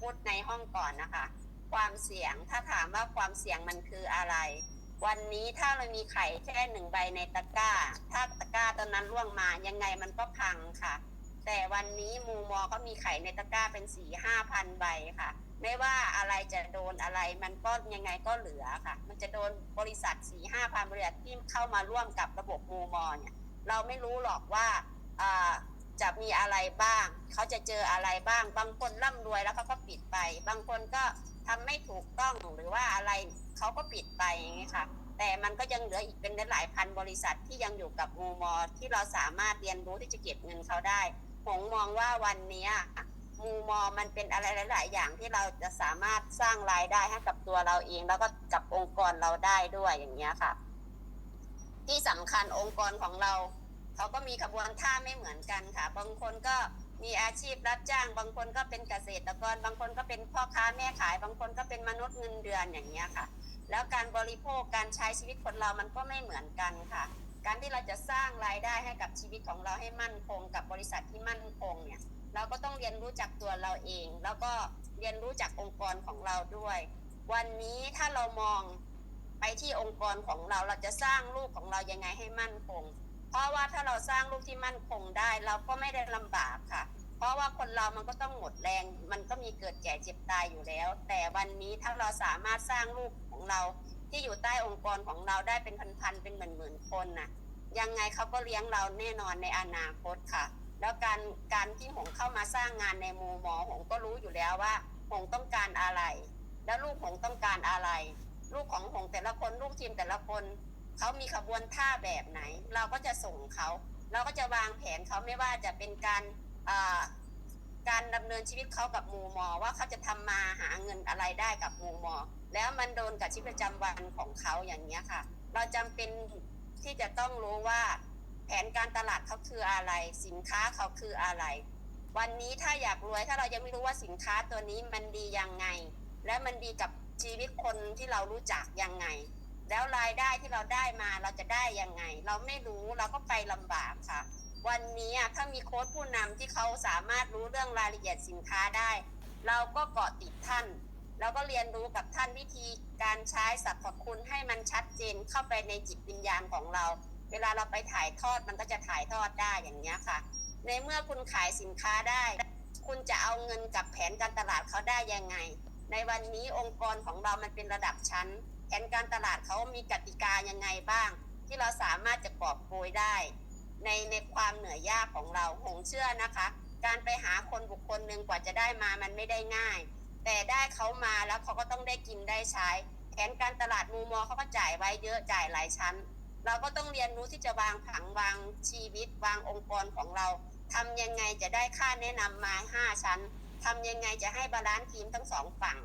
พูดในห้องก่อนนะคะ ความเสี่ยงถ้าถามว่าความเสี่ยงมันคืออะไร วันนี้ถ้าเรามีไข่แค่หนึ่งใบในตะกร้า ถ้าตะกร้าตอนนั้นร่วงมายังไงมันก็พังค่ะ แต่วันนี้มูมอก็มีไข่ในตะกร้าเป็นสี่ห้าพันใบค่ะ ไม่ว่าอะไรจะโดนอะไรมันก็ยังไงก็เหลือค่ะ มันจะโดนบริษัทสี่ห้าพันบริษัทที่เข้ามาร่วมกับระบบมูมอเนี่ยเราไม่รู้หรอกว่าอ่า จะมีอะไรบ้าง เขาจะเจออะไรบ้าง บางคนร่ำรวยแล้วเขาก็ปิดไป บางคนก็ทำไม่ถูกต้องหรือว่าอะไรเขาก็ปิดไปอย่างนี้ค่ะ แต่มันก็ยังเหลืออีกเป็นหลายพันบริษัทที่ยังอยู่กับมูมอที่เราสามารถเรียนรู้ที่จะเก็บเงินเขาได้ผมมองว่าวันนี้มูมอมันเป็นอะไรหลาย ๆ อย่างที่เราจะสามารถสร้างรายได้ให้กับตัวเราเอง แล้วก็กับองค์กรเราได้ด้วยอย่างเงี้ยค่ะ ที่สำคัญองค์กรของเรา เขาก็มีขบวนท่าไม่เหมือนกันค่ะ บางคนก็มีอาชีพรับจ้าง บางคนก็เป็นเกษตรกร บางคนก็เป็นพ่อค้าแม่ขาย บางคนก็เป็นมนุษย์เงินเดือนอย่างเงี้ยค่ะ แล้วการบริโภคการใช้ชีวิตคนเรามันก็ไม่เหมือนกันค่ะ การที่เราจะสร้างรายได้ให้กับชีวิตของเราให้มั่นคง กับบริษัทที่มั่นคงเนี่ยเราก็ต้องเรียนรู้จากตัวเราเอง แล้วก็เรียนรู้จากองค์กรของเราด้วย วันนี้ถ้าเรามองไปที่องค์กรของเราเราจะสร้างลูกของเรายังไงให้มั่นคง เพราะว่าถ้าเราสร้างลูกที่มั่นคงได้ เราก็ไม่ได้ลำบากค่ะ เพราะว่าคนเรามันก็ต้องหมดแรง มันก็มีเกิดแก่เจ็บตายอยู่แล้ว แต่วันนี้ถ้าเราสามารถสร้างลูกของเราที่อยู่ใต้องค์กรของเราได้เป็นพันๆเป็นหมื่นๆคนน่ะยังไงเขาก็เลี้ยงเราแน่นอนในอนาคตค่ะ แล้วการการที่หงเข้ามาสร้างงานในมูหมอหงก็รู้อยู่แล้วว่าหงต้องการอะไร แล้วลูกหงต้องการอะไร ลูกของหงแต่ละคนลูกทีมแต่ละคน เขามีขบวนท่าแบบไหน เราก็จะส่งเขา เราก็จะวางแผนเขาไม่ว่าจะเป็นการการดำเนินชีวิตเขากับมูมอ ว่าเขาจะทำมาหาเงินอะไรได้กับมูมอ แล้วมันโดนกับชีวิตประจำวันของเขาอย่างนี้ยค่ะ เราจำเป็นที่จะต้องรู้ว่า แผนการตลาดเขาคืออะไร สินค้าเขาคืออะไร วันนี้ถ้าอยากรวยถ้าเรายังไม่รู้ว่าสินค้าตัวนี้มันดียังไง และมันดีกับชีวิตคนที่เรารู้จักยังไง แล้วรายได้ที่เราได้มาเราจะได้ยังไง เราไม่รู้เราก็ไปลำบากค่ะ วันนี้ถ้ามีโค้ชผู้นำที่เขาสามารถรู้เรื่องรายละเอียดสินค้าได้ เราก็เกาะติดท่านแล้วก็เรียนรู้กับท่านวิธีการใช้สรรพคุณให้มันชัดเจนเข้าไปในจิตวิญญาณของเรา เวลาเราไปถ่ายทอดมันก็จะถ่ายทอดได้อย่างนี้ค่ะ ในเมื่อคุณขายสินค้าได้ คุณจะเอาเงินกับแผนการตลาดเขาได้ยังไง ในวันนี้องค์กรของเรามันเป็นระดับชั้น นการตลาดเขามีกติกายังไงบ้าง ที่เราสามารถจะกอบโกยได้ ในในความเหนื่อยยากของเราหงเชื่อนะคะ การไปหาคนบุคคลหนึ่งกว่าจะได้มามันไม่ได้ง่าย แต่ได้เขามาแล้วเขาก็ต้องได้กินได้ใช้แผนการตลาดมูมอเขาก็จ่ายไว้เยอะจ่ายหลายชั้น เราก็ต้องเรียนรู้ที่จะวางผังวางชีวิต วางองค์กรของเราทำยังไงจะได้ค่าแนะนำมาห้าชั้นทำยังไงจะให้บาลานซ์ทีมทั้งสองฝั่ง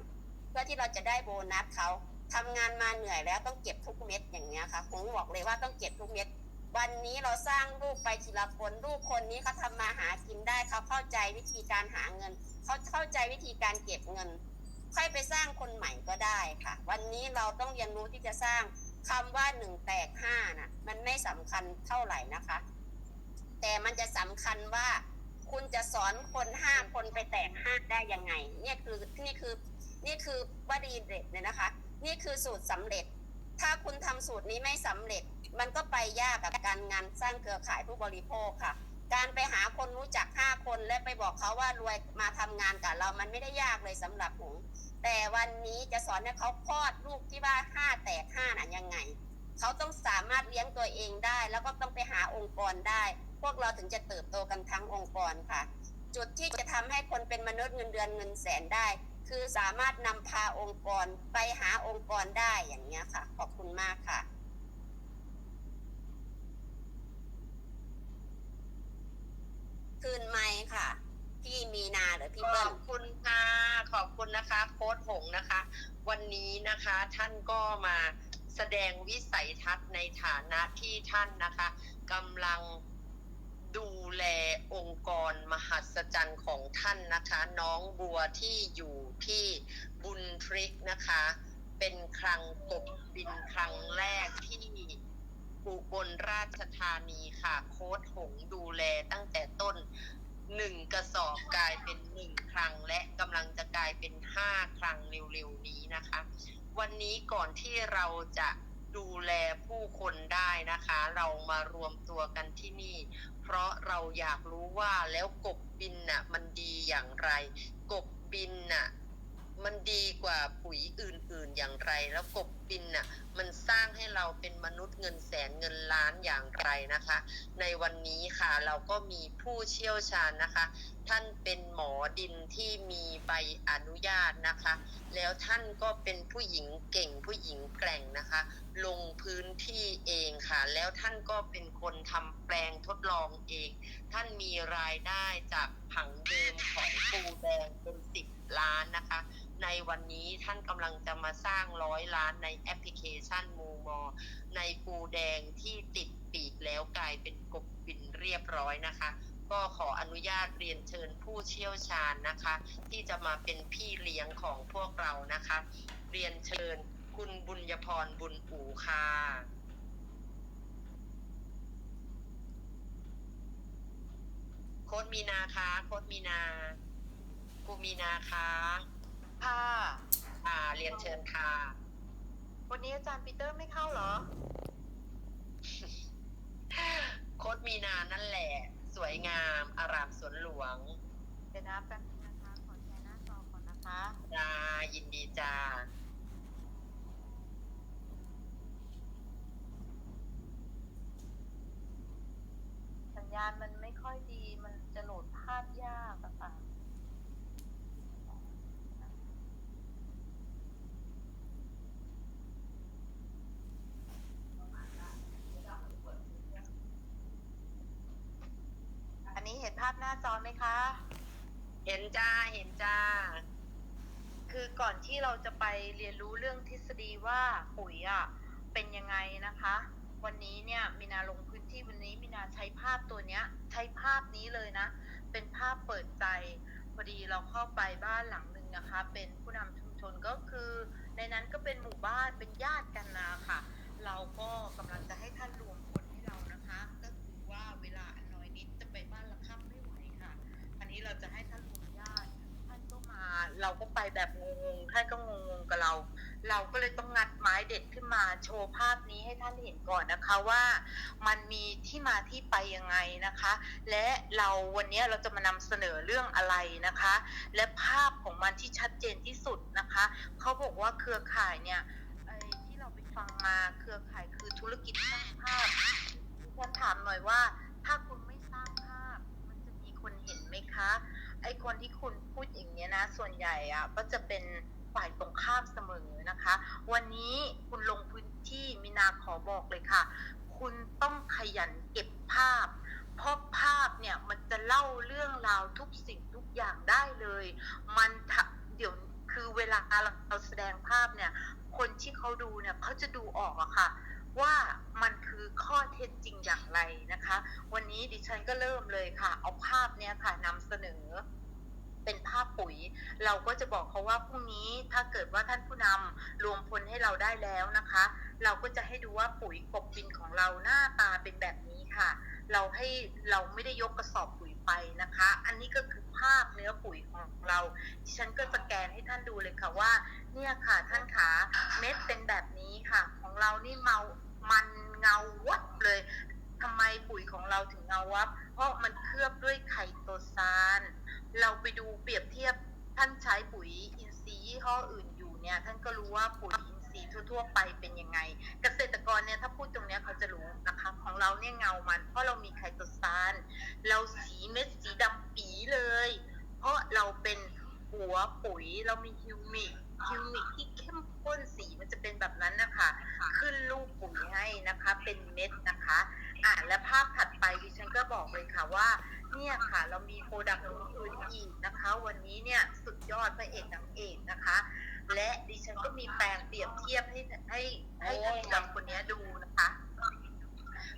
เพื่อที่เราจะได้โบนัสเขา ทำงานมาเหนื่อยแล้วต้องเก็บทุกเม็ดอย่างเงี้ยค่ะผมบอกเลยว่าต้องเก็บทุกเม็ด วันนี้เราสร้างลูกไปทีละคนลูกคนนี้เขาทำมาหากินได้เขาเข้าใจวิธีการหาเงินเขาเข้าใจวิธีการเก็บเงิน ค่อยไปสร้างคนใหม่ก็ได้ค่ะ วันนี้เราต้องเรียนรู้ที่จะสร้างคำว่าหนึ่งแตกห้านะมันไม่สำคัญเท่าไหร่นะคะ แต่มันจะสำคัญว่าคุณจะสอนคนห้าคนไปแตกห้าได้ยังไง เนี่ยคือนี่คือนี่คือวลีเด็ดเลยนะคะ นี่คือสูตรสำเร็จ ถ้าคุณทำสูตรนี้ไม่สำเร็จ มันก็ไปยากกับการงานสร้างเครือข่ายผู้บริโภคค่ะ การไปหาคนรู้จักห้าคนและไปบอกเขาว่ารวยมาทำงานกับเรา มันไม่ได้ยากเลยสำหรับผมแต่วันนี้จะสอนให้เขาคลอดลูกที่ว่าห้าแตกห้าน่ะยังไง เขาต้องสามารถเลี้ยงตัวเองได้ แล้วก็ต้องไปหาองค์กรได้ พวกเราถึงจะเติบโตกันทั้งองค์กรค่ะ จุดที่จะทำให้คนเป็นมนุษย์เงินเดือนเงินแสนได้ คือสามารถนำพาองค์กรไปหาองค์กรได้อย่างเงี้ยค่ะ ขอบคุณมากค่ะ คืนไมค์ค่ะ พี่มีนาหรือพี่ขเปิ้อลบคุณค่ะ ขอบคุณนะคะโค้ดหงนะคะ วันนี้นะคะท่านก็มาแสดงวิสัยทัศน์ในฐานะที่ท่านนะคะกำลัง ดูแลองค์กรมหัศจรรย์ของท่านนะคะ น้องบัวที่อยู่ที่บุญทริกนะคะ เป็นครั้งกบบินครั้งแรกที่อุบลราชธานีค่ะ โค้ดหงดูแลตั้งแต่ต้นหนึ่งกระสอบกลายเป็นหนึ่งครั้งและกำลังจะกลายายเป็นห้าครั้งเร็วๆนี้นะคะ วันนี้ก่อนที่เราจะดูแลผู้คนได้นะคะ เรามารวมตัวกันที่นี่ เพราะเราอยากรู้ว่าแล้วกบบินน่ะ มันดีอย่างไร กบบินน่ะ มันดีกว่าปุ๋ยอื่นๆอย่างไร แล้วกบบินน่ะมันสร้างให้เราเป็นมนุษย์เงินแสนเงินล้านอย่างไรนะคะ ในวันนี้ค่ะเราก็มีผู้เชี่ยวชาญนะคะ ท่านเป็นหมอดินที่มีใบอนุญาตนะคะ แล้วท่านก็เป็นผู้หญิงเก่งผู้หญิงแกร่งนะคะ ลงพื้นที่เองค่ะ แล้วท่านก็เป็นคนทำแปลงทดลองเอง ท่านมีรายได้จากผังเดิมของปูแดงเป็นสิบล้านนะคะ ในวันนี้ท่านกำลังจะมาสร้างร้อยล้านในแอปพลิเคชันมูมอ ในปูแดงที่ติดปีกแล้วกลายเป็นกบบินเรียบร้อยนะคะ ก็ขออนุญาตเรียนเชิญผู้เชี่ยวชาญนะคะ ที่จะมาเป็นพี่เลี้ยงของพวกเรานะคะ เรียนเชิญคุณบุญยพรบุญอูค่ะโค้ดมีนาคะโค้ดมีนากูมีนาคะ ค่ะ อ่า เรียนเชิญค่ะ วันนี้อาจารย์ปีเตอร์ไม่เข้าเหรอ โค้ดมีนานั่นแหละ สวยงาม อารามสวนหลวงเดี๋ยวนะแป๊บนึงนะคะ ขอแชร์หน้าจอก่อนนะคะ จ้ายินดีจ้า สัญญาณมันไม่ค่อยดี มันจะโหลดภาพยากอะค่ะ อัน นี้เห็นภาพหน้าจอไหมคะ เห็นจ้า เห็นจ้า คือก่อนที่เราจะไปเรียนรู้เรื่องทฤษฎีว่าปุ๋ยอะเป็นยังไงนะคะ วันนี้เนี่ยมินาลงพื้นที่วันนี้มินาใช้ภาพตัวเนี้ย ใช้ภาพนี้เลยนะ เป็นภาพเปิดใจพอดีเราเข้าไปบ้านหลังหนึ่งนะคะ เป็นผู้นำชุมชนก็คือ ในนั้นก็เป็นหมู่บ้านเป็นญาติกันนะค่ะ เราก็กำลังจะให้ท่านรวมคนให้เรานะคะ เราจะให้ท่านรวมญาตท่านก็มา เราก็ไปแบบงงๆท่านก็งงๆกับเรา เราก็เลยต้องงัดไม้เด็ดขึ้นมาโชว์ภาพนี้ให้ท่านเห็นก่อนนะคะว่า มันมีที่มาที่ไปยังไงนะคะ และเราวันนี้เราจะมานำเสนอเรื่องอะไรนะคะ และภาพของมันที่ชัดเจนที่สุดนะคะเขาบอกว่าเครือข่ายเนี่ยไอ้ที่เราไปฟังมาเครือข่ายคือธุรกิจสร้างภาพดิฉันถามหน่อยว่า ถ้าคุณไม่สร้างภาพ มันจะมีคนเห็น มคะ ไอคนที่คุณพูดอย่างเนี้ยนะ ส่วนใหญ่อะก็จะเป็นฝ่ายตรงข้ามเสมอนะคะ วันนี้คุณลงพื้นที่มินาขอบอกเลยค่ะ คุณต้องขยันเก็บภาพ เพราะภาพเนี่ยมันจะเล่าเรื่องราวทุกสิ่งทุกอย่างได้เลย มันเดี๋ยวคือเวลาเราแสดงภาพเนี่ย คนที่เขาดูเนี่ยเขาจะดูออกอะค่ะ ว่ามันคือข้อเท็จจริงอย่างไรนะคะ วันนี้ดิฉันก็เริ่มเลยค่ะ เอาภาพเนี้ยค่ะนำเสนอเป็นภาพปุ๋ย เราก็จะบอกเขาว่าพรุ่งนี้ถ้าเกิดว่าท่านผู้นำรวมพลให้เราได้แล้วนะคะ เราก็จะให้ดูว่าปุ๋ยกบบินของเราหน้าตาเป็นแบบนี้ค่ะ เราให้เราไม่ได้ยกกระสอบปุ๋ยไปนะคะ อันนี้ก็คือภาพเนื้อปุ๋ยของเราดิฉันก็สแกนให้ท่านดูเลยค่ะว่า เนี่ยค่ะท่านขาเม็ดเป็นแบบนี้ค่ะ ของเรานี่เมา มันเงาวับเลยทำไมปุ๋ยของเราถึงเงาวับ เพราะมันเคลือบด้วยไข่โตซาน เราไปดูเปรียบเทียบท่านใช้ปุ๋ยอินทรีย์ยี่ห้ออื่นอยู่เนี่ย ท่านก็รู้ว่าปุ๋ยอินทรีย์ทั่ว ๆ ไปเป็นยังไง เกษตรกรเนี่ยถ้าพูดตรงเนี้ยเขาจะรู้นะคะของเราเนี่ยเงามัน เพราะเรามีไข่โตซาน เราสีเม็ดสีดำปีเลย เพราะเราเป็นหัวปุ๋ยเรามีฮิวมิก ฮิวมิกที่เข้มข้นสีมันจะเป็นแบบนั้นนะคะ ขึ้นรูปปุ๋ยให้นะคะ เป็นเม็ดนะคะ อ่าและภาพถัดไปดิฉันก็บอกเลยค่ะว่า เนี่ยค่ะ เรามีโปรดักต์อื่นๆอีกนะคะ วันนี้เนี่ยสุดยอดพระเอกนางเอกนะคะ และดิฉันก็มีแปลงเปรียบเทียบให้ให้ให้ท่านผู้ชมคนนี้ดูนะคะ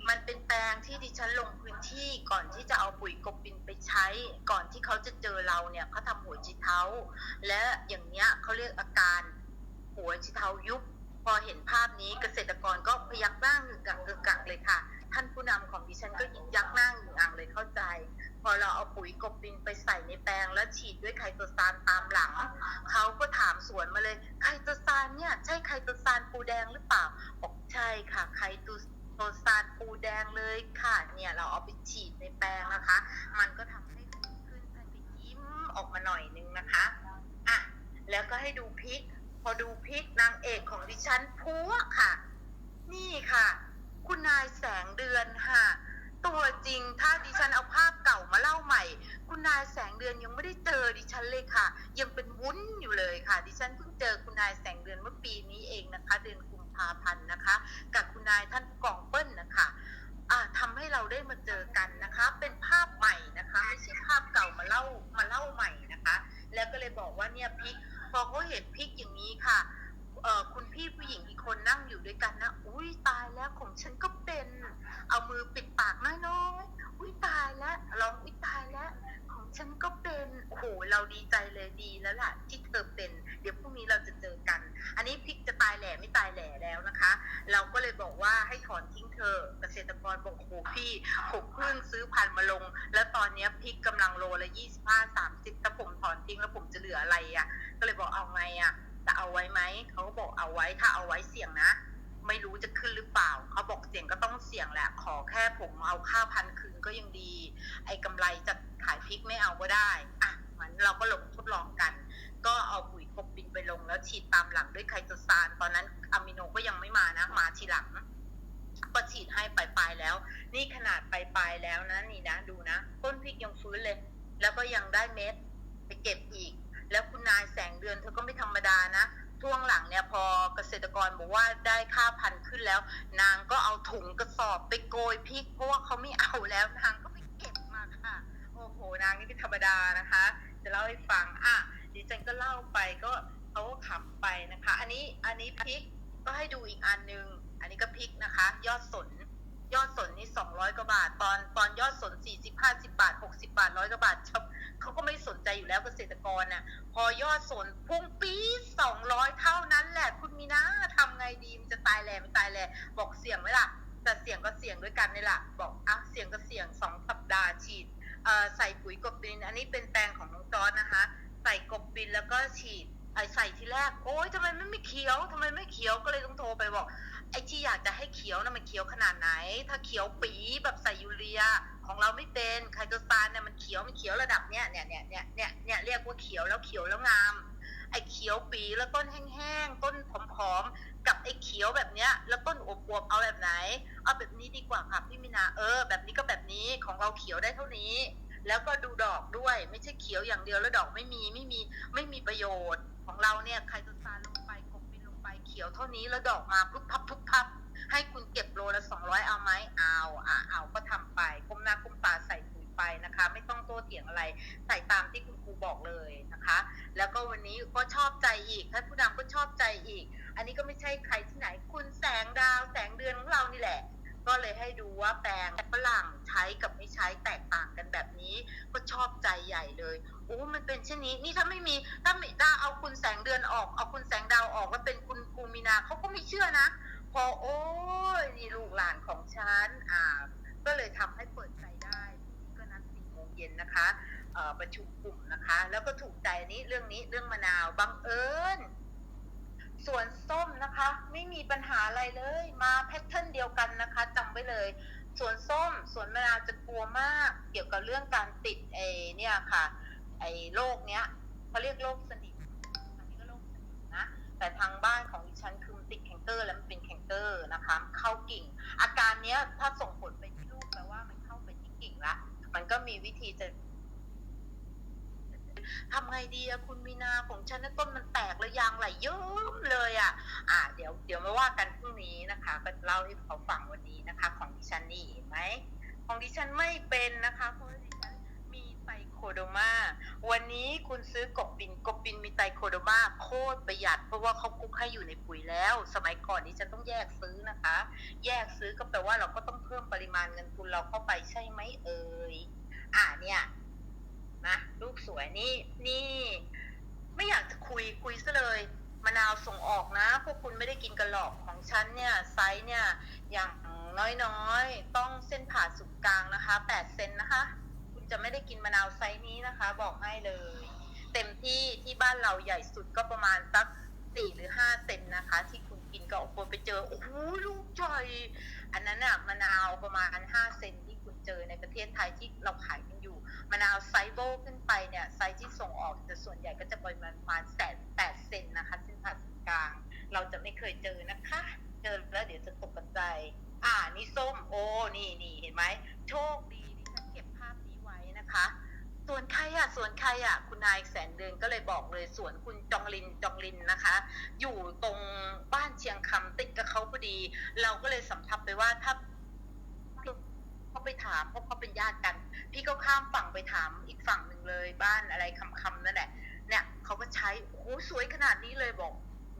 มันเป็นแปลงที่ดิฉันลงพื้นที่ก่อนที่จะเอาปุ๋ยกบบินไปใช้ ก่อนที่เขาจะเจอเราเนี่ยเขาทำหัวจิเท้า และอย่างเนี้ยเขาเรียกอาการหัวจิเท้ายุบพอเห็นภาพนี้เกษตรกรก็พยักหน้าหงึกกักหงึกกักเลยค่ะ ท่านผู้นำของดิฉันก็ยักหน้าหงึกกักเลยเข้าใจ พอเราเอาปุ๋ยกบบินไปใส่ในแปลงแล้วฉีดด้วยไคโตซานตามหลังเขาก็ถามสวนมาเลยไคโตซานเนี่ยใช่ไคโตซานปูแดงหรือเปล่าบอกใช่ค่ะไคโต ซานปูแดงเลยค่ะเนี่ยเราเอาไปฉีดในแปรงนะคะ มันก็ทำให้ขึ้นขึ้นท่านก็ยิ้มออกมาหน่อยนึงนะคะอะแล้วก็ให้ดูพริก พอดูพริกนางเอกของดิฉันพัวค่ะ นี่ค่ะ คุณนายแสงเดือนค่ะ ตัวจริงถ้าดิฉันเอาภาพเก่ามาเล่าใหม่ คุณนายแสงเดือนยังไม่ได้เจอดิฉันเลยค่ะ ยังเป็นวุ้นอยู่เลยค่ะ ดิฉันเพิ่งเจอคุณนายแสงเดือนเมื่อปีนี้เองนะคะ เดือนกุมภาพันธ์นะคะ กับคุณนายท่านกองเปิ้ลนะคะอ่าทำให้เราได้มาเจอกันนะคะ เป็นภาพใหม่นะคะไม่ใช่ภาพเก่ามาเล่ามาเล่าใหม่นะคะ แล้วก็เลยบอกว่าเนี่ยพิกพอเขาเห็นพิกอย่างนี้ค่ะ คุณพี่ผู้หญิงอีกคนนั่งอยู่ด้วยกันนะอุ้ยตายแล้วของฉันก็เป็น เอามือปิดปากน้อยๆอุ้ยตายแล้วร้องอุ้ยตายแล้วของฉันก็เป็นโอ้โหเราดีใจเลยดีแล้วล่ะที่เธอเป็น เดี๋ยวพรุ่งนี้เราจะเจอกัน อันนี้พิกจะตายแหล่ไม่ตายแหล่แล้วนะคะ เราก็เลยบอกว่าให้ถอนทิ้งเธอเกษตรกรบอกโอ้โหพี่ผมเพิ่งซื้อพันมาลง แล้วตอนนี้พิกกำลังโลละยี่สิบห้าสามสิบถ้าผมถอนทิ้งแล้วผมจะเหลืออะไรอะ ก็เลยบอกเอาไงอะ จะเอาไว้ไหมเขาก็บอกเอาไว้ถ้าเอาไว้เสี่ยงนะ ไม่รู้จะขึ้นหรือเปล่าเขาบอกเสี่ยงก็ต้องเสี่ยงแหละขอแค่ผมเอาค่าพันคืนก็ยังดี ไอ้กำไรจะขายพริกไม่เอาก็ได้อะมันเราก็ลงทดลองกัน ก็เอาปุ๋ยกบินไปลงแล้วฉีดตามหลังด้วยไคโตซานตอนนั้นอะมิโนก็ยังไม่มานะมาทีหลังก็ฉีดให้ปลายๆแล้ว นี่ขนาดปลายๆแล้วนะนี่นะดูนะต้นพริกยังฟื้นเลย แล้วก็ยังได้เม็ดไปเก็บอีก แล้วคุณนายแสงเดือนเธอก็ไม่ธรรมดานะช่วงหลังเนี่ยพอเกษตรกรบอกว่าได้ค่าพันธุ์ขึ้นแล้ว นางก็เอาถุงกระสอบไปโกยพริกเพราะว่าเขาไม่เอาแล้วนางก็ไปเก็บมาค่ะ โอ้โหนางนี่ไม่ธรรมดานะคะ จะเล่าให้ฟังอะดิฉันก็เล่าไปก็เขาก็ขำไปนะคะ อันนี้อันนี้พริกก็ให้ดูอีกอันนึง อันนี้ก็พริกนะคะ ยอดสน ยอดสนนี่สองร้อยกว่าบาท ตอนตอนยอดสนสี่สิบห้าสิบาทหกสิบาทร้อยกว่าบาทชาเขาก็ไม่สนใจอยู่แล้วเกษตรกรน่ะ พอยอดสนพุ่งปีสองร้อยเท่านั้นแหละคุณมีนาทำไงดีมันจะตายแหล่ไม่ตายแหล่บอกเสี่ยงไหมล่ะแต่เสี่ยงก็เสี่ยงด้วยกันนี่แหละบอกอะเสี่ยงก็เสี่ยงสองสัปดาห์ฉีดใส่ปุ๋ยกบดิน อันนี้เป็นแปลงของน้องจอนนะคะ ใส่กบดินแล้วก็ฉีด ไอใส่ทีแรก โอ๊ยทำไมไมันไม่เขียวทำไมไม่เขียวก็เลยต้องโทรไปบอก ไอ้ที่อยากจะให้เขียวนะมันเขียวขนาดไหน ถ้าเขียวปีแบบใส่ยูเรียของเราไม่เป็นไคโตซานเนี่ยมันเขียวมันเขียวระดับเนี้ยเนี่ยเนี่ยเนี่ยเนี่ยเนี่ยเรียกว่าเขียวแล้วเขียวแล้วงาม ไอ้เขียวปีแล้วต้นแห้งๆต้นผอมๆกับไอ้เขียวแบบเนี้ย แล้วต้นอวบๆเอาแบบไหน เอาแบบนี้ดีกว่าค่ะพี่มินาเออ แบบนี้ก็แบบนี้ของเราเขียวได้เท่านี้ แล้วก็ดูดอกด้วย ไม่ใช่เขียวอย่างเดียวแล้วดอกไม่มีไม่มีไม่มีประโยชน์ของเราเนี่ยไคโตซานลงไปกบบินลงไปเขียวเท่านี้แล้วดอกมาปุ๊บพับปุ๊บพับให้คุณเก็บโลละสองร้อยเอาไหมเอาอะเอาก็ทำไปก้มหน้าก้มตาใส่ปุ๋ยไปนะคะ ไม่ต้องโต้เถียงอะไรใส่ตามที่คุณครูบอกเลยนะคะ แล้วก็วันนี้ก็ชอบใจอีกท่านผู้นำก็ชอบใจอีก อันนี้ก็ไม่ใช่ใครที่ไหน คุณแสงดาวแสงเดือนของเรานี่แหละ ก็เลยให้ดูว่าแปลงฝรั่งใช้กับไม่ใช้แตกต่างกันแบบนี้ ก็ชอบใจใหญ่เลยโอ้ มันเป็นเช่นนี้ นี่ถ้าไม่มีถ้าไม่ถ้าเอาคุณแสงเดือนออก เอาคุณแสงดาวออกแล้วเป็นคุณครูมีนาเขาก็ไม่เชื่อนะ พอโอ้ยนี่ลูกหลานของฉันอ่า ก็เลยทำให้เปิดใจได้ก็นัดสี่โมงเย็นนะคะประชุมกลุ่มนะคะ แล้วก็ถูกใจนี้เรื่องนี้เรื่องมะนาวบังเอิญ ส่วนส้มนะคะ ไม่มีปัญหาอะไรเลย มาแพทเทิร์นเดียวกันนะคะจำไว้เลยส่วนส้มส่วนมะนาวจะกลัวมากเกี่ยวกับเรื่องการติดไอ้เนี่ยค่ะไอ้โรคเนี้ยเขาเรียกโรคสนิมอันนี้ก็โรคสนิมนะแต่ทางบ้านของดิฉันคือมันติดแคนเกอร์แล้วมันเป็นแคนเกอร์นะคะเข้ากิ่ง อาการเนี้ยถ้าส่งผลไปที่ลูกแปลว่ามันเข้าไปที่กิ่งละมันก็มีวิธีจะ ทำไงดีอะคุณมีนาของฉันนต้นมันแตกแล้วยางไหลเยิ้มเลยอะอ่า เดี๋ยวเดี๋ยวมาว่ากันพรุ่งนี้นะคะ ก็เล่าให้เขาฟังวันนี้นะคะ ของดิฉันนี่เห็นไหมของดิฉันไม่เป็นนะคะเพราะดิฉันมีไตโคโดมาวันนี้คุณซื้อกบปินกบปินมีไตโคโดมาโคตรประหยัด เพราะว่าเขาคุกให้อยู่ในปุ๋ยแล้ว สมัยก่อนนี้ฉันต้องแยกซื้อนะคะ แยกซื้อก็แปลว่าเราก็ต้องเพิ่มปริมาณเงินทุนเราเข้าไปใช่ไหมเอ่ยอ่าเนี่ย วยนี่นี่ ไม่อยากจะคุยคุยซะเลย มะนาวส่งออกนะ พวกคุณไม่ได้กินกันหรอกของฉันเนี่ยไซส์เนี่ย อย่างน้อยๆ ต้องเส้นผ่าศูนย์กลางนะคะ8เซนนะคะ คุณจะไม่ได้กินมะนาวไซส์นี้นะคะ บอกให้เลย เต็มที่ที่บ้านเราใหญ่สุดก็ประมาณสักสี่หรือห้าเซนนะคะ ที่คุณกินก็โอ้โหไปเจอโอ้โหลูกใหญ่อันนั้นอะมะนาวประมาณห้าเซน เจอในประเทศไทยที่เราขายกันอยู่มะนาวไซโบขึ้นไปเนี่ยไซส์ที่ส่งออกแต่ส่วนใหญ่ก็จะประมาณประมาณแสนแปดเซนนะคะเส้นผ่าศูนย์กลาง เราจะไม่เคยเจอนะคะ เจอแล้วเดี๋ยวจะตกใจ อ่านี่ส้มโอ้นี่นี่เห็นไหมโชคดีดิฉันเก็บภาพนี้ไว้นะคะส่วนใครอะส่วนใครอะคุณนายแสนเดือนก็เลยบอกเลยส่วนคุณจองลินจองลินนะคะ อยู่ตรงบ้านเชียงคำติดกับเขาพอดี เราก็เลยสำทับไปว่าถ้า เขาไปถามเพราะเขาเป็นญาติกัน พี่ก็ข้ามฝั่งไปถามอีกฝั่งหนึ่งเลย บ้านอะไรคำๆนั่นแหละเนี่ยเขาก็ใช้โอ้โหสวยขนาดนี้เลยบอก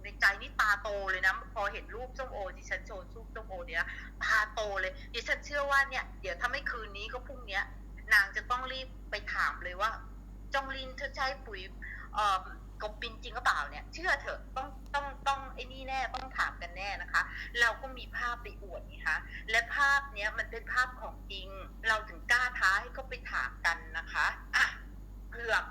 ในใจนี่ตาโตเลยนะพอเห็นรูปส้มโอดิฉันโชว์รูปส้มโอเนี่ยตาโตเลยดิฉันเชื่อว่าเนี่ยเดี๋ยวถ้าไม่คืนนี้ก็พรุ่งเนี้ย นางจะต้องรีบไปถามเลยว่า จองลินเธอใช้ปุ๋ยเอ่อ กบบินจริงหรือเปล่าเนี่ย เชื่อเถอะต้องต้องต้องไอ้นี่แน่ต้องถามกันแน่นะคะ เราก็มีภาพไปอวดนี่คะและภาพเนี้ยมันเป็นภาพของจริง เราถึงกล้าท้าให้เขาไปถามกันนะคะอะเผือก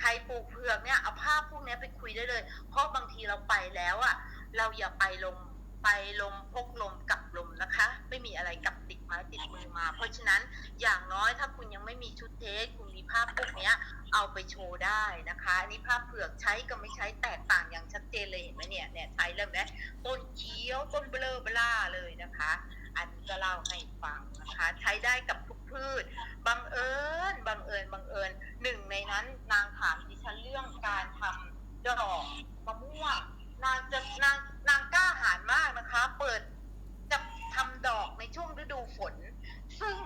ใครปลูกเผือกเนี่ยเอาภาพพวกนี้ไปคุยได้เลย เพราะบางทีเราไปแล้วอะเราอย่าไปลง ไปลมพกลมกลับลมนะคะ ไม่มีอะไรกลับติดไม้ติดมือมา เพราะฉะนั้นอย่างน้อยถ้าคุณยังไม่มีชุดเทสคุณมีภาพพวกนี้เอาไปโชว์ได้นะคะอันนี้ภาพเผือกใช้กับไม่ใช้แตกต่างอย่างชัดเจนเลยเห็นไหมเนี่ยเนี่ยใช้แล้วไหมต้นเขียวต้นเบลอเบล่าเลยนะคะ อันนี้ก็เล่าให้ฟังนะคะ ใช้ได้กับทุกพืชบังเอิญบังเอิญบังเอิญหนึ่งในนั้นนางถามดิฉันเรื่องการทำดอกมะม่วง นางจะนางนางกล้าหาญมากนะคะ เปิดจะทำดอกในช่วงฤดูฝน ซึ่ง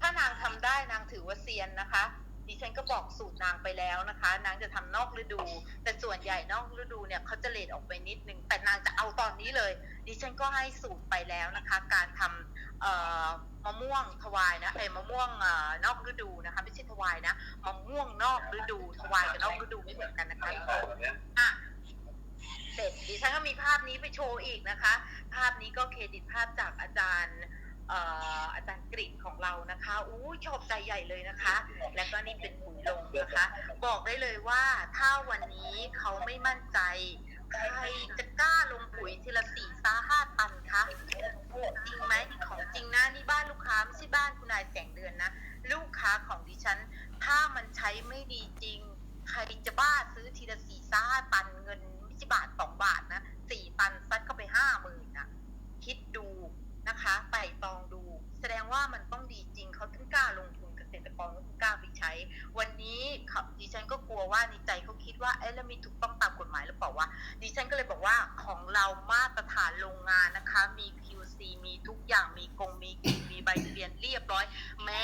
ถ้านางทำได้นางถือว่าเซียนนะคะ ดิฉันก็บอกสูตรนางไปแล้วนะคะ นางจะทำนอกฤดู แต่ส่วนใหญ่นอกฤดูเนี่ยเขาจะเลทออกไปนิดนึง แต่นางจะเอาตอนนี้เลย ดิฉันก็ให้สูตรไปแล้วนะคะ การทำเอ่อมะม่วงถวายนะเอ้มะม่วงเอ่อนอกฤดูนะคะ ไม่ใช่ถวายนะมะม่วงนอกฤดูถวายกับนอกฤดูไม่เหมือนกันนะคะอะ เสร็จดิฉันก็มีภาพนี้ไปโชว์อีกนะคะ ภาพนี้ก็เครดิตภาพจากอาจารย์อออาจารย์กริของเรานะคะอู้ชอบใจใหญ่เลยนะคะ แล้วก็นี่เป็นปุ๋ยลงนะคะ บอกได้เลยว่าถ้าวันนี้เขาไม่มั่นใจ ใครจะกล้าลงปุ๋ยทีละสี่ซาห้าตันคะจริงไหมของจริงนะนี่บ้านลูกค้าไม่ใช่บ้านคุณนายแสงเดือนนะ ลูกค้าของดิฉัน ถ้ามันใช้ไม่ดีจริง ใครจะบ้าซื้อทีละสี่ซาห้าตันเงิน ไม่บาทสองบาทนะสี่ตันซัดเข้าไปห้าหมื่นนะคิดดูนะคะไต่ตองดู แสดงว่ามันต้องดีจริงเขาถึงกล้าลงทุนเกษตรกรก็ถึงกล้าไปใช้ วันนี้ดิฉันก็กลัวว่าในใจเขาคิดว่าเอ๊ะแล้วมีถูกต้องตามกฎหมายหรือเปล่าวะดิฉันก็เลยบอกว่าของเรามาตรฐานโรงงานนะคะ มี QC มีทุกอย่างมีกงมีกลิ่นมีใบทะเบียนเรียบร้อย แม้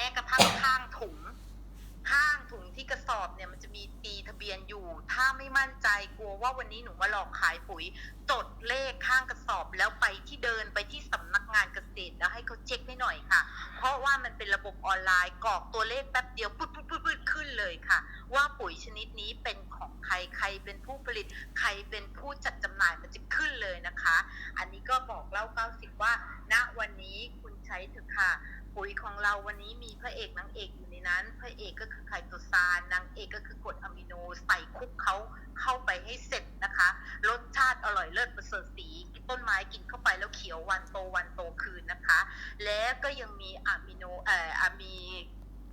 ยนอยู่ ถ้าไม่มั่นใจกลัวว่าวันนี้หนูมาหลอกขายปุ๋ย จดเลขข้างกระสอบแล้วไปที่เดินไปที่สำนักงานเกษตรแล้วให้เขาเช็คให้หน่อยค่ะ เพราะว่ามันเป็นระบบออนไลน์กรอกตัวเลขแป๊บเดียวปุ๊บปุ๊บปุ๊บปุ๊บขึ้นเลยค่ะ ว่าปุ๋ยชนิดนี้เป็นของใครใครเป็นผู้ผลิต ใครเป็นผู้จัดจำหน่ายมันจะขึ้นเลยนะคะ อันนี้ก็บอกเล่า 90 ว่าณวันนี้คุณใช้เถอะค่ะ ปุ๋ยของเราวันนี้มีพระเอกนางเอกอยู่ในนั้น พระเอกก็คือไคโตซานนางเอกก็คือกรดอะมิโนใส่คุกเขาเข้าไปให้เสร็จนะคะ รสชาติอร่อยเลิศประเสริฐสี ต้นไม้กินเข้าไปแล้วเขียววันโตวันโตคืนนะคะ แล้วก็ยังมีอะมิโนเอ่ออะมี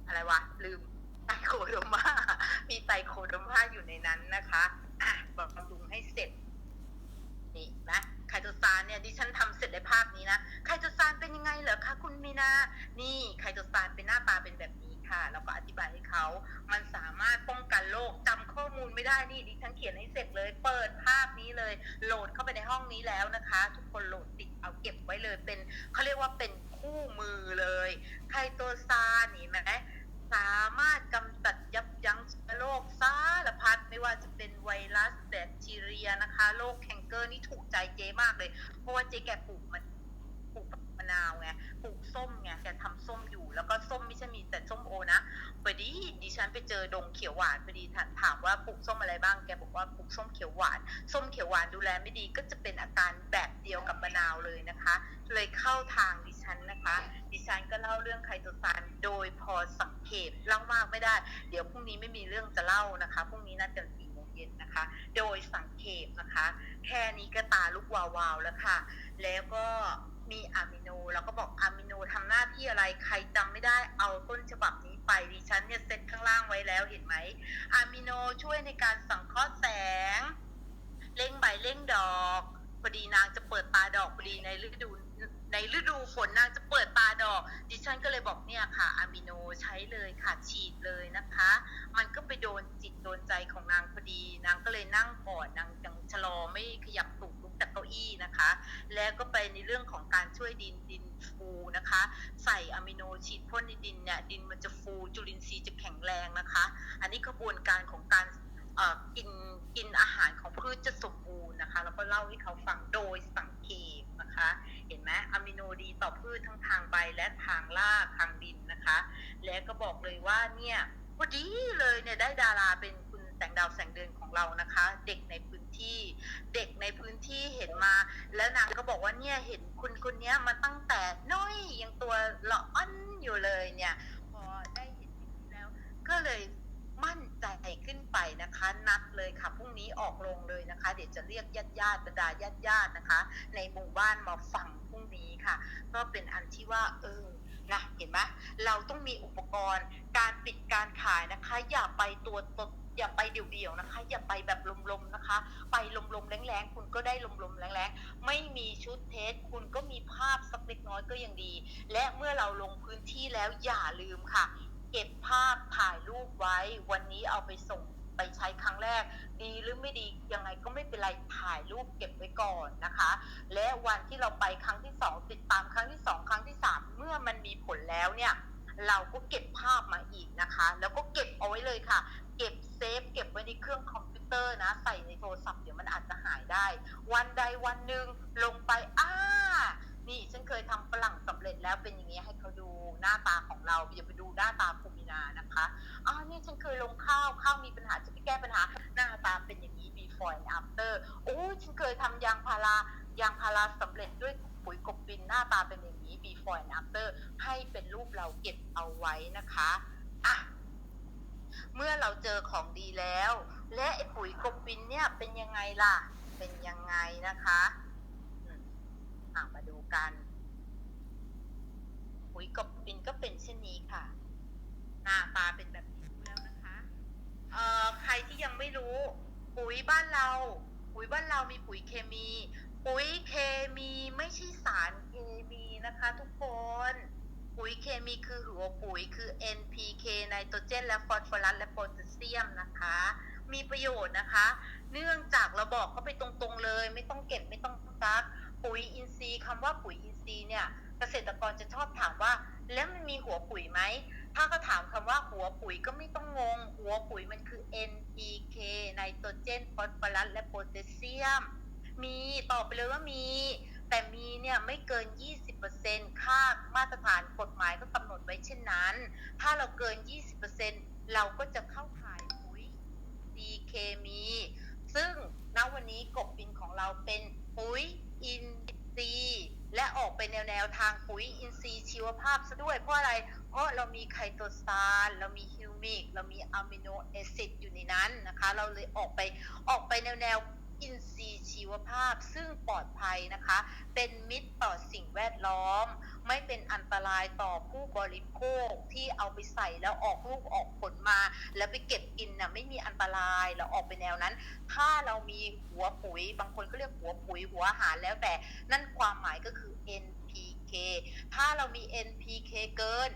อะไรวะ ลืมไตโคโดมามีไตโคโดมาอยู่ในนั้นนะคะอะบำรุงให้เสร็จนี่นะไคโตซานเนี่ยดิฉันทำเสร็จในภาพนี้นะไคโต คะคุณมีนา นี่ไคโตซานเป็นหน้าตาเป็นแบบนี้ค่ะ แล้วก็อธิบายให้เขา มันสามารถป้องกันโรคจำข้อมูลไม่ได้นี่ดิฉันเขียนให้เสร็จเลย เปิดภาพนี้เลย โหลดเข้าไปในห้องนี้แล้วนะคะ ทุกคนโหลดติดเอาเก็บไว้เลย เป็นเขาเรียกว่าเป็นคู่มือเลย ไคโตซานนี่ไหมสามารถกำจัดยับยั้งเชื้อโรคสารพัดไม่ว่าจะเป็นไวรัสแบคทีเรียนะคะโรคแคนเกอร์นี่ถูกใจเจมากเลย เพราะว่าเจแกปลูกมัน นาวไงปลูกส้มไงแกทำส้มอยู่ แล้วก็ส้มไม่ใช่มีแต่ส้มโอนะพอดีดิฉันไปเจอดงเขียวหวานพอดีถามถามว่าปลูกส้มอะไรบ้างแกบอกว่าปลูกส้มเขียวหวาน ส้มเขียวหวานดูแลไม่ดีก็จะเป็นอาการแบบเดียวกับมะนาวเลยนะคะ เลยเข้าทางดิฉันนะคะ ดิฉันก็เล่าเรื่องไคโตซานโดยพอสังเกตเล่ามากไม่ได้ เดี๋ยวพรุ่งนี้ไม่มีเรื่องจะเล่านะคะพรุ่งนี้นัดกันสี่โมงเย็นนะคะ โดยสังเกตนะคะ แค่นี้ก็ตาลุกวาวๆแล้วค่ะ แล้วก็ มีอะมิโนเราก็บอกอะมิโนทำหน้าที่อะไรใครจำไม่ได้เอาต้นฉบับนี้ไปดิฉันเนี่ยเซ็ตข้างล่างไว้แล้วเห็นไหมอะมิโนช่วยในการสังเคราะห์แสงเร่งใบเร่งดอกพอดีนางจะเปิดตาดอกพอดีในฤดูในฤดูฝนนางจะเปิดตาดอก ดิฉันก็เลยบอกเนี่ยค่ะอะมิโนใช้เลยค่ะฉีดเลยนะคะ มันก็ไปโดนจิตโดนใจของนางพอดี นางก็เลยนั่งกอนนางยังชะลอไม่ขยับตุก จากเก้าอี้นะคะ แล้วก็ไปในเรื่องของการช่วยดินดินฟูนะคะ ใส่อะมิโนฉีดพ่นในดินเนี่ยดินมันจะฟูจุลินทรีย์จะแข็งแรงนะคะ อันนี้กระบวนการของการกินกินอาหารของพืชจะสมบูรณ์นะคะ แล้วก็เล่าให้เขาฟังโดยสังเกตนะคะ เห็นไหมอะมิโนดีต่อพืชทั้งทางใบและทางรากทางดินนะคะ แล้วก็บอกเลยว่าเนี่ยพอดีเลยเนี่ยได้ดาราเป็น แสงดาวแสงเดือนของเรานะคะ เด็กในพื้นที่ เด็กในพื้นที่เห็นมา แล้วนางก็บอกว่าเนี่ยเห็นคุณคนเนี้ยมาตั้งแต่น้อยยังตัวละอ่อนอยู่เลยเนี่ย พอได้เห็นอย่างนี้แล้ว ก็เลยมั่นใจขึ้นไปนะคะ นัดเลยค่ะพรุ่งนี้ออกโรงเลยนะคะ เดี๋ยวจะเรียกญาติญาติบรรดาญาติญาตินะคะ ในหมู่บ้านมาฟังพรุ่งนี้ค่ะ ก็เป็นอันที่ว่า เออนะเห็นไหมเราต้องมีอุปกรณ์การปิดการขายนะคะ อย่าไปตัวต อย่าไปเดี่ยวๆนะคะ อย่าไปแบบลมๆนะคะ ไปลมๆแรงๆคุณก็ได้ลมๆแรงๆไม่มีชุดเทสคุณก็มีภาพสักเล็กน้อยก็ยังดี และเมื่อเราลงพื้นที่แล้วอย่าลืมค่ะ เก็บภาพถ่ายรูปไว้วันนี้เอาไปส่งไปใช้ครั้งแรก ดีหรือไม่ดียังไงก็ไม่เป็นไรถ่ายรูปเก็บไว้ก่อนนะคะ และวันที่เราไปครั้งที่สองติดตามครั้งที่สองครั้งที่สามเมื่อมันมีผลแล้วเนี่ย เราก็เก็บภาพมาอีกนะคะ แล้วก็เก็บเอาไว้เลยค่ะ เก็บเซฟเก็บไว้ในเครื่องคอมพิวเตอร์นะ ใส่ในโทรศัพท์เดี๋ยวมันอาจจะหายได้ วันใดวันหนึ่งลงไปอ้านี่ฉันเคยทำฝรั่งสำเร็จแล้วเป็นอย่างนี้ให้เขาดูหน้าตาของเราอย่าไปดูหน้าตาภูมินานะคะอ้านี่ฉันเคยลงข้าวข้าวมีปัญหาจะไปแก้ปัญหาหน้าตาเป็นอย่างนี้ before and after โอ้ยฉันเคยทำยางพารายางพาราสำเร็จด้วย ปุ๋ยกบปินหน้าตาเป็นอย่างนี้ before and after ให้เป็นรูปเราเก็บเอาไว้นะคะอะเมื่อเราเจอของดีแล้ว และไอ้ปุ๋ยกบปินเนี่ยเป็นยังไงล่ะ เป็นยังไงนะคะอะมาดูกัน ปุ๋ยกบปินก็เป็นเช่นนี้ค่ะ หน้าตาเป็นแบบนี้แล้วนะคะเอ่อใครที่ยังไม่รู้ ปุ๋ยบ้านเรา ปุ๋ยบ้านเรามีปุ๋ยเคมี ปุ๋ยเคมีไม่ใช่สารเคมีนะคะทุกคน ปุ๋ยเคมีคือหัวปุ๋ยคือ NPK ไนโตรเจน และฟอสฟอรัสและโพแทสเซียมนะคะ มีประโยชน์นะคะ เนื่องจากเราบอกเขาไปตรงๆเลย ไม่ต้องเก็บไม่ต้องซัก ปุ๋ยอินทรีย์คำว่าปุ๋ยอินทรีย์เนี่ยเกษตรกรจะชอบถามว่า แล้วมันมีหัวปุ๋ยไหม ถ้าก็ถามคำว่าหัวปุ๋ยก็ไม่ต้องงง หัวปุ๋ยมันคือ NPK ไนโตรเจนฟอสฟอรัสและโพแทสเซียม มีตอบไปเลยว่ามี แต่มีเนี่ยไม่เกิน 20%ค่ามาตรฐานกฎหมายก็กำหนดไว้เช่นนั้น ถ้าเราเกิน 20%เราก็จะเข้าข่ายปุ๋ยดีเคมี ซึ่งณวันนี้กบบินของเราเป็นปุ๋ยอินทรีย์และออกไปแนวแนวทางปุ๋ยอินทรีย์ชีวภาพซะด้วยเพราะอะไร เพราะเรามีไคโตซานเรามีฮิวมิก เรามีอะมิโนแอซิดอยู่ในนั้นนะคะ เราเลยออกไปออกไปแนวแนว อินทรีย์ชีวภาพซึ่งปลอดภัยนะคะ เป็นมิตรต่อสิ่งแวดล้อม ไม่เป็นอันตรายต่อผู้บริโภคที่เอาไปใส่แล้วออกลูกออกผลมา แล้วไปเก็บกินน่ะไม่มีอันตรายเราออกไปแนวนั้น ถ้าเรามีหัวปุ๋ย บางคนก็เรียกหัวปุ๋ยหัวอาหารแล้วแต่นั่นความหมายก็คือ NPK ถ้าเรามี NPK เกิน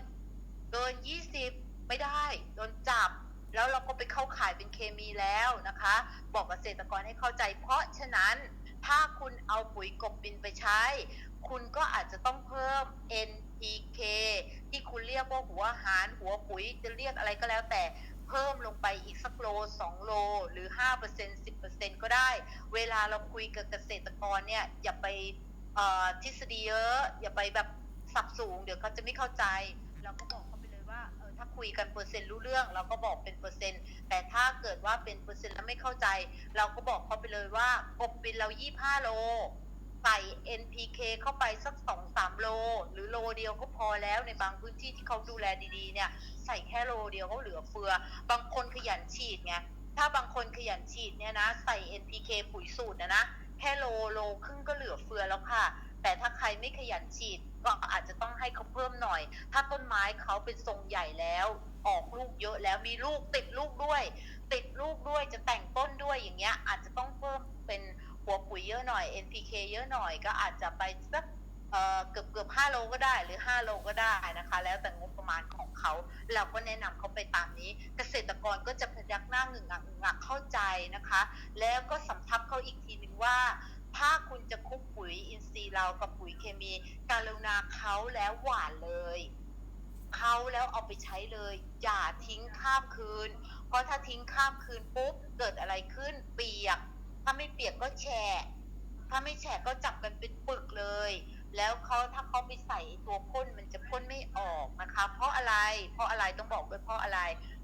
เกิน 20 ไม่ได้โดนจับ แล้วเราก็ไปเข้าขายเป็นเคมีแล้วนะคะ บอกเกษตรกรให้เข้าใจ เพราะฉะนั้นถ้าคุณเอาปุ๋ยกบบินไปใช้ คุณก็อาจจะต้องเพิ่ม NPK ที่คุณเรียกว่าหัวอาหารหัวปุ๋ยจะเรียกอะไรก็แล้วแต่เพิ่มลงไปอีกสักโล 2 โล หรือ 5% 10%ก็ได้ เวลาเราคุยกับเกษตรกรเนี่ย อย่าไปทฤษฎีเยอะ อย่าไปแบบสับสูง เดี๋ยวเขาจะไม่เข้าใจ เราก็บอก คุยกันเปอร์เซ็นต์รู้เรื่อง เราก็บอกเป็นเปอร์เซ็นต์แต่ถ้าเกิดว่าเป็นเปอร์เซ็นต์แล้วไม่เข้าใจ เราก็บอกเขาไปเลยว่ากบบินเรา 25 โลใส่ NPK เข้าไปสัก 2-3 โล หรือโลเดียวก็พอแล้วในบางพื้นที่ที่เขาดูแลดีๆเนี่ยใส่แค่โลเดียวก็เหลือเฟือ บางคนขยันฉีดไงถ้าบางคนขยันฉีดเนี่ยนะ ใส่ NPK ปุ๋ยสูตรนะนะแค่โลโลครึ่งก็เหลือเฟือแล้วค่ะ รไม่ขยันฉีดก็อาจจะต้องให้เขาเพิ่มหน่อย ถ้าต้นไม้เขาเป็นทรงใหญ่แล้ว ออกลูกเยอะแล้วมีลูกติดลูกด้วย ติดลูกด้วยจะแต่งต้นด้วยอย่างเงี้ย อาจจะต้องเพิ่มเป็นหัวปุ๋ยเยอะหน่อย NPK เยอะหน่อยก็อาจจะไปสักเกือบเกือบห้าโลก็ได้หรือห้าโลก็ได้นะคะ แล้วแต่งบประมาณของเขาเราก็แนะนำเขาไปตามนี้ เกษตรกรก็จะพยักหน้าหงึงงักหงักเข้าใจนะคะ แล้วก็สำทับเขาอีกทีหนึ่งว่า ถ้าคุณจะคุกปุ๋ยอินทรีย์เรากับปุ๋ยเคมี การุณาเขาแล้วหวานเลยเขาแล้วเอาไปใช้เลย อย่าทิ้งข้ามคืน เพราะถ้าทิ้งข้ามคืนปุ๊บเกิดอะไรขึ้นเปียก ถ้าไม่เปียกก็แฉะถ้าไม่แฉะก็จับกันเป็นปึกเลย แล้วเขาถ้าเขาไปใส่ตัวพ่นมันจะพ่นไม่ออกนะคะ เพราะอะไร เพราะอะไรต้องบอกด้วยเพราะอะไร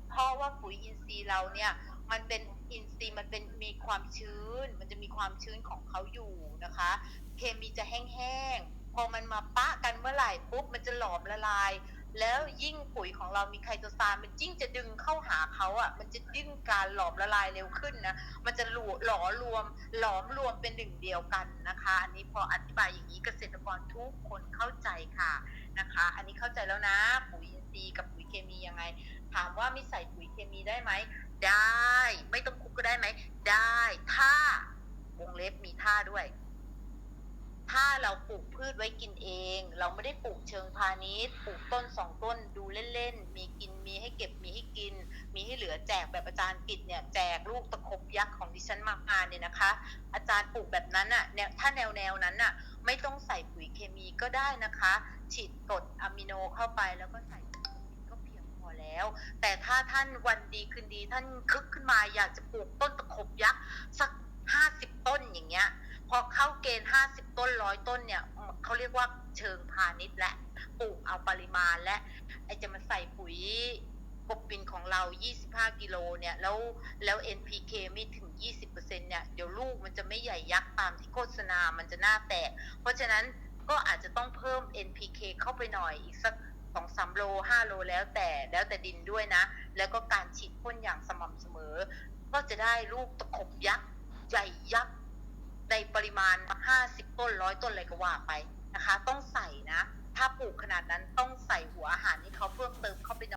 เพราะว่าปุ๋ยอินทรีย์เราเนี่ย มันเป็นอินทรีย์มันเป็นมีความชื้น มันจะมีความชื้นของเขาอยู่นะคะ เคมีจะแห้งๆพอมันมาปะกันเมื่อไหร่ปุ๊บมันจะหลอมละลาย แล้วยิ่งปุ๋ยของเรามีไคโตซานมันยิ่งจะดึงเข้าหาเขาอะ มันจะยิ่งการหลอมละลายเร็วขึ้นนะมันจะหลวหลอรวมหลอมรวมเป็นหนึ่งเดียวกันนะคะ อันนี้พออธิบายอย่างนี้เกษตรกรทุกคนเข้าใจค่ะนะคะ อันนี้เข้าใจแล้วนะปุ๋ย ทรีย์กับปุ๋ยเคมียังไง ถามว่าไม่ใส่ปุ๋ยเคมีได้ไหม ได้ ไม่ต้องคุกก็ได้ไหม ได้ ถ้าวงเล็บมีท่าด้วย ถ้าเราปลูกพืชไว้กินเอง เราไม่ได้ปลูกเชิงพาณิชย์ ปลูกต้นสองต้นดูเล่นๆ มีกินมีให้เก็บมีให้กิน มีให้เหลือแจกแบบอาจารย์กิจเนี่ยแจกลูกตะขบยักษ์ของดิฉันมากาเนี่ยนะคะ อาจารย์ปลูกแบบนั้นน่ะถ้าแนวแนวนั้นน่ะ ไม่ต้องใส่ปุ๋ยเคมีก็ได้นะคะ ฉีดกรดอะมิโนเข้าไปแล้วก็ใส่ แล้ว แต่ถ้าท่านวันดีคืนดีท่านคึกขึ้นมาอยากจะปลูกต้นตะขบยักษ์สักห้าสิบต้นอย่างเงี้ยพอเข้าเกณฑ์ห้าสิบต้นร้อยต้นเนี่ยเขาเรียกว่าเชิงพาณิชย์และปลูกเอาปริมาณและไอจะมาใส่ปุ๋ยกบปินของเรา 25 กิโลเนี่ย แล้ว แล้ว NPK ไม่ถึง 20%เนี่ย เดี๋ยวลูกมันจะไม่ใหญ่ยักษ์ตามที่โฆษณา มันจะหน้าแตก เพราะฉะนั้นก็อาจจะต้องเพิ่ม NPK เข้าไปหน่อยอีกสัก สองสามโลห้าโลแล้วแต่แล้วแต่ดินด้วยนะ แล้วก็การฉีดพ่นอย่างสม่ำเสมอ ก็จะได้ลูกตะขบยักษ์ใหญ่ยักษ์ในปริมาณห้าสิบต้นร้อยต้นอะไรก็ว่าไปนะคะ ต้องใส่นะ ถ้าปลูกขนาดนั้นต้องใส่หัวอาหารที่เขาเพิ่มเติมเข้าไปหน่อย